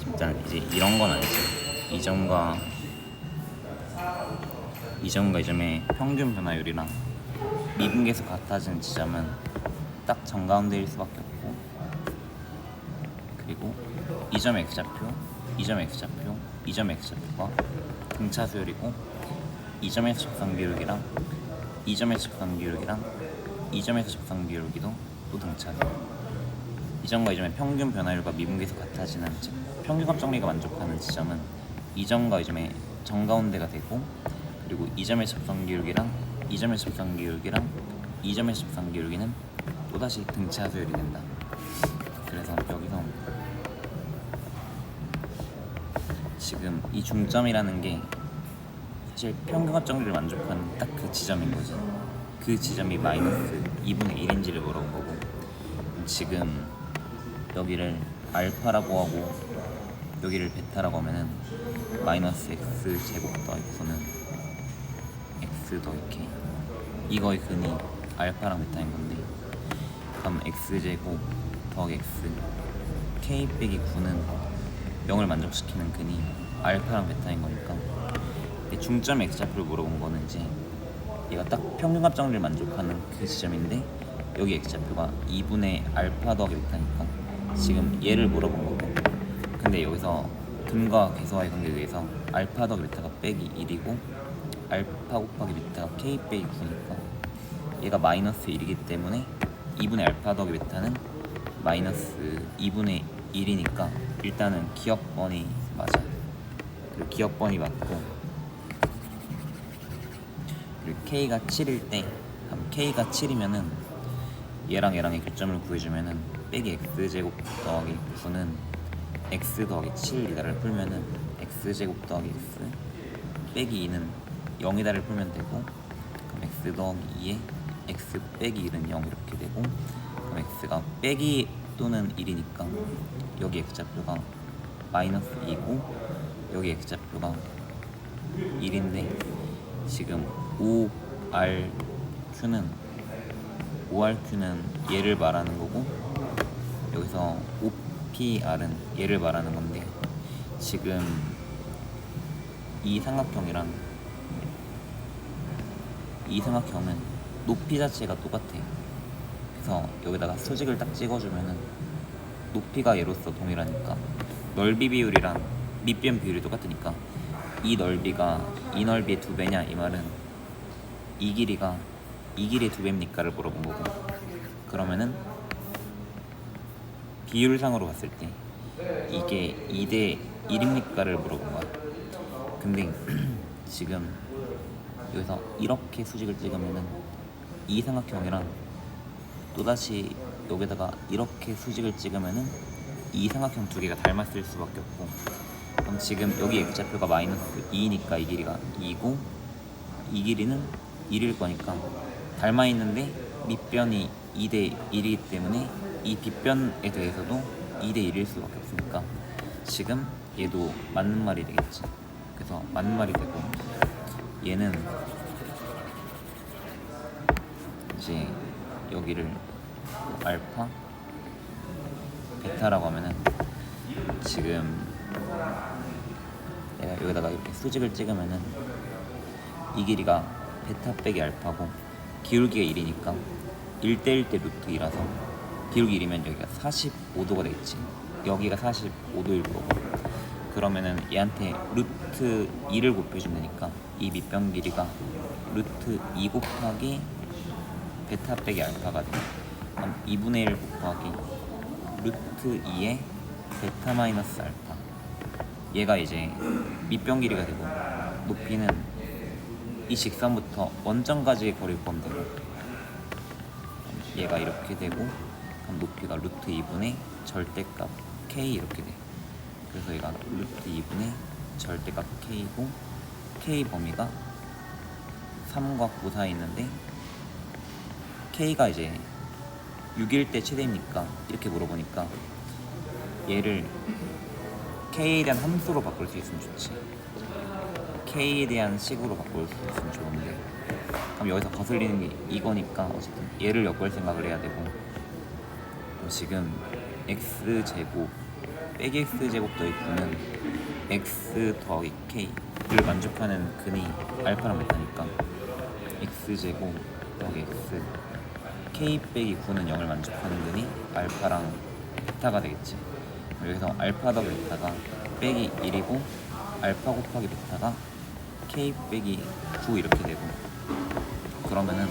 진짜 이제 이런 건 아니지 이 점과 이 점과 이 점의 평균 변화율이랑 미분계에서 같아지는 지점은 딱 정가운데일 수밖에 없고 그리고 이점 x좌표, 이점 x좌표, 이점 x좌표가 등차수열이고 이 점에서 적상 비율이랑 이 점에서 적상 비율이랑 이 점에서 적상 비율기도 또 등차수. 이 점과 이 점의 평균 변화율과 미분계에서 같아지는 즉 평균값 정리가 만족하는 지점은 이 점과 이 점의 정가운데가 되고 그리고 이 점의 적상 기울기랑 이 점의 적상 기울기랑 이 점의 적상 기울기는 또다시 등차수열이 된다. 그래서 여기서 지금 이 중점이라는 게 사실 평균값 정리를 만족하는 딱 그 지점인 거지. 그 지점이 마이너스 2분의 1인지를 물어본 거고 지금 여기를 알파라고 하고 여기를 베타라고 하면은 마이너스 x 제곱 9는 x 더하기 이거의 근이 알파랑 베타인 건데 그럼 x 제곱 더하기 x k 빼기 9는 0을 만족시키는 근이 알파랑 베타인 거니까 이 중점 x좌표를 물어본 거는 이제 얘가 딱 평균값 정리를 만족하는 그 지점인데 여기 x좌표가 2분의 알파 더하기 베타니까 지금 얘를 물어본 거고. 근데 여기서 근과 계수와의 관계에 의해서 알파 더하기 베타가 빼기 1이고 알파 곱하기 베타가 k 빼기 9니까 얘가 마이너스 1이기 때문에 2분의 알파 더하기 베타는 마이너스 2분의 1이니까 일단은 기억번이 맞아. 그리고 기억번이 맞고 그리고 k가 7일 때 그럼 k가 7이면은 얘랑 얘랑의 교점을 구해주면은 빼기 x 제곱 더하기 9는 x 더하기 7이다를 풀면은 x 제곱 더하기 x 빼기 2는 0이다를 풀면 되고 그럼 x 더하기 2에 x 빼기 1은 0 이렇게 되고 그럼 x가 빼기 또는 1이니까 여기 x좌표가 마이너스 2고 여기 x좌표가 1인데 지금 5RQ는 5RQ는 얘를 말하는 거고 여기서 5PR은 얘를 말하는 건데 지금 이 삼각형이랑 이 삼각형은 높이 자체가 똑같아. 그래서 여기다가 수직을 딱 찍어주면은 높이가 얘로서 동일하니까 넓이 비율이랑 밑변 비율이 똑같으니까 이 넓이가 이 넓이의 두 배냐 이 말은 이 길이가 이 길이의 두 배입니까를 물어본 거고 그러면은 비율상으로 봤을 때 이게 2대 1입니까를 물어본 거야. 근데 지금 여기서 이렇게 수직을 찍으면은 이 삼각형이랑 또다시 여기다가 이렇게 수직을 찍으면은 이 삼각형 두 개가 닮았을 수밖에 없고 그럼 지금 여기 x좌표가 마이너스 2니까 이 길이가 2고 이 길이는 1일 거니까 닮아 있는데 밑변이 2대 1이기 때문에 이 빗변에 대해서도 2대 1일 수밖에 없으니까 지금 얘도 맞는 말이 되겠지. 그래서 맞는 말이 되고 얘는 이제 여기를 알파 베타라고 하면은 지금 내가 여기다가 이렇게 수직을 찍으면은 이 길이가 베타 빼기 알파고 기울기가 1이니까 1대1 대 루트 2라서 기울기 1이면 여기가 45도가 되겠지. 여기가 45도일 거고. 그러면은 얘한테 루트 2를 곱해주면 되니까 이 밑변 길이가 루트 2 곱하기 베타 빼기 알파가 돼. 그럼 2분의 1 곱하기 루트 2의 베타 마이너스 알파. 얘가 이제 밑변 길이가 되고 높이는 이 직선부터 원점까지의 구하면 되고. 얘가 이렇게 되고 그럼 높이가 루트 2분의 절대값 k 이렇게 돼. 그래서 얘가 루트 2분의 절대값 k고 k 범위가 3과 9 사이에 있는데 k가 이제 6일 때 최대입니까? 이렇게 물어보니까 얘를 k에 대한 함수로 바꿀 수 있으면 좋지. K에 대한 식으로 바꿀 수 있으면 좋은데. 그럼 여기서 거슬리는 게 이거니까 어쨌든 얘를 엮을 생각을 해야 되고 지금 x 제곱 빼기 x 제곱 더하기 9는 x 더하기 k를 만족하는 근이 알파랑 베타니까 x 제곱 더하기 x k 빼기 9는 0을 만족하는 근이 알파랑 베타가 되겠지. 여기서 알파 더하기 베타가 빼기 1이고 알파 곱하기 베타가 k 빼기 9 이렇게 되고 그러면은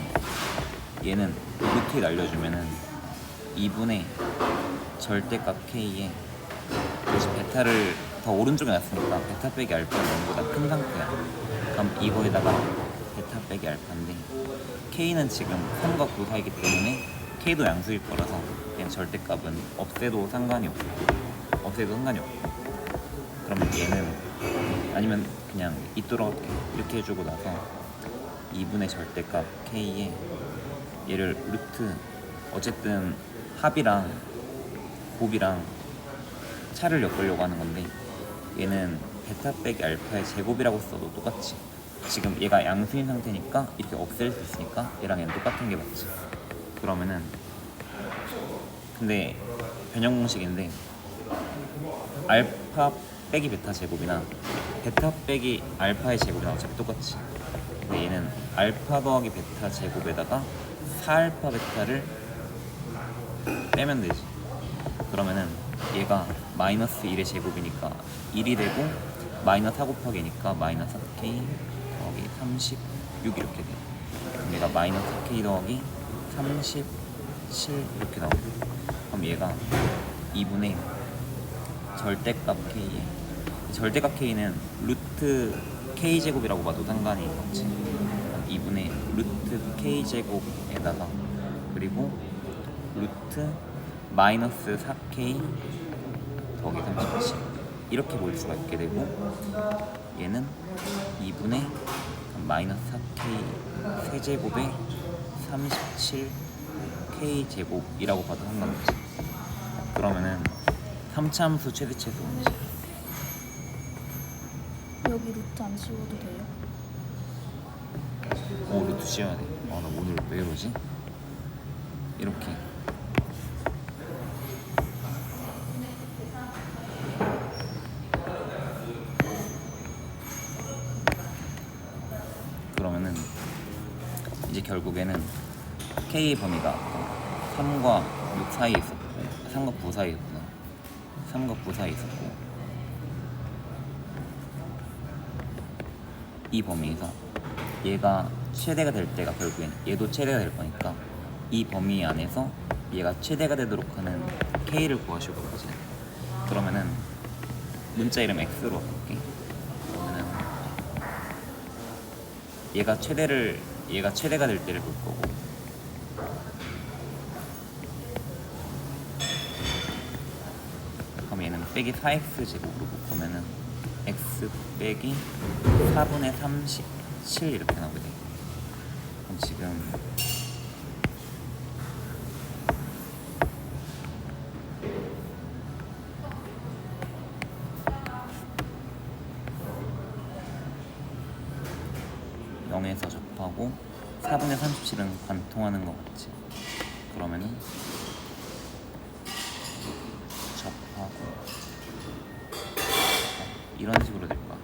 얘는 루트에 날려주면은 2분의 절대값 k에 역시 베타를 더 오른쪽에 놨으니까 베타 빼기 알파는 0보다. 큰 상태야. 그럼 이거에다가 베타 빼기 알파인데 k는 지금 3과 9 사이기 때문에 k도 양수일 거라서 그냥 절대값은 없애도 상관이 없고 없애도 상관이 없고. 그러면 얘는 아니면 그냥 있도록 이렇게 해주고 나서 2분의 절대값 k에 얘를 루트 어쨌든 합이랑 곱이랑 차를 엮으려고 하는 건데 얘는 베타 빼기 알파의 제곱이라고 써도 똑같이 지금 얘가 양수인 상태니까 이렇게 없앨 수 있으니까 얘랑 얘는 똑같은 게 맞지. 그러면은 근데 변형 공식인데 알파 빼기 베타 제곱이나 베타 빼기 알파의 제곱이나 어차피 똑같이. 근데 얘는 알파 더하기 베타 제곱에다가 4알파 베타를 빼면 되지. 그러면은 얘가 마이너스 1의 제곱이니까 1이 되고 마이너스 4 곱하기니까 마이너스 4k 더하기 36 이렇게 돼. 그럼 얘가 마이너스 4k 더하기 37 이렇게 나오고 그럼 얘가 2분의 절대값 k에 절대값 k는 루트 k 제곱이라고 봐도 상관이 없지. 2분의 루트 k 제곱에다가 그리고 루트 마이너스 4k 더하기 37 이렇게 볼 수가 있게 되고 얘는 2분의 마이너스 4k 세제곱에 37k 제곱이라고 봐도 상관없지 그러면은 3차함수 최대 최소인지 여기 루트 안 씌워도 돼요? 어 루트 씌워야 돼. 아나 오늘 왜 이러지? 이렇게 그러면은 이제 결국에는 K의 범위가 3과 6 사이에 있었고 3과 9 사이에 있구나. 3과 9 사이에 있었고 이 범위에서 얘가 최대가 될 때가 결국엔 얘도 최대가 될 거니까 이 범위 안에서 얘가 최대가 되도록 하는 K를 구하시고 그러지 그러면은 문자 이름 X로 바꿀게. 그러면은 얘가 최대를 얘가 최대가 될 때를 볼 거고 그럼 얘는 빼기 4x 제곱으로 보면은 x 빼기 4분의 37 이렇게 나오게 돼. 그럼 지금 영에서 접하고 4분의 37은 관통하는 거 같지? 그러면은 접하고 이런 식으로 될 거야.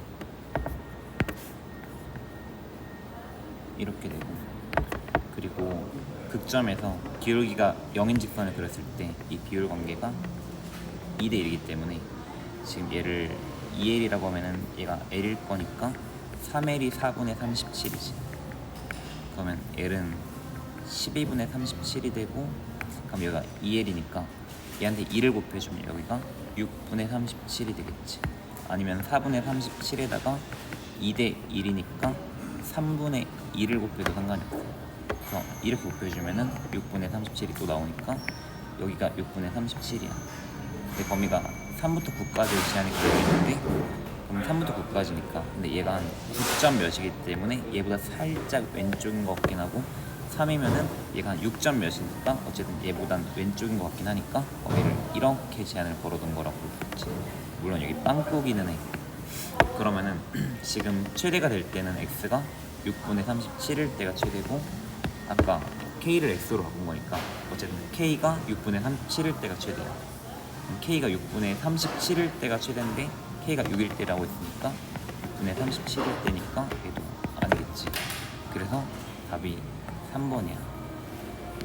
이렇게 되고 그리고 극점에서 기울기가 0인 직선을 그렸을 때 이 비율 관계가 2대 1이기 때문에 지금 얘를 2L이라고 하면은 얘가 L일 거니까 3L이 4분의 37이지. 그러면 L은 12분의 37이 되고 그럼 여기가 2L이니까 얘한테 2를 곱해주면 여기가 6분의 37이 되겠지. 아니면 4분의 37에다가 2대 1이니까 3분의 2를 곱해도 상관이 없어. 그래서 이렇게 곱해주면은 6분의 37이 또 나오니까 여기가 6분의 37이야. 근데 범위가 3부터 9까지 제한이 걸려 있는데 그럼 3부터 9까지니까. 근데 얘가 한 9점 몇이기 때문에 얘보다 살짝 왼쪽인 것 같긴 하고 3이면은 얘가 한 6점 몇이니까 어쨌든 얘보단 왼쪽인 것 같긴 하니까 범위를 이렇게 제한을 걸어둔 거라고 볼수 있지 물론 여기 빵꾸기는 해. 그러면은 지금 최대가 될 때는 x가 6분의 37일 때가 최대고 아까 k를 x로 바꾼 거니까 어쨌든 k가 6분의 37일 때가 최대야. k가 6분의 37일 때가 최대인데 k가 6일 때라고 했으니까 6분의 37일 때니까 얘도 아니겠지. 그래서 답이 3번이야.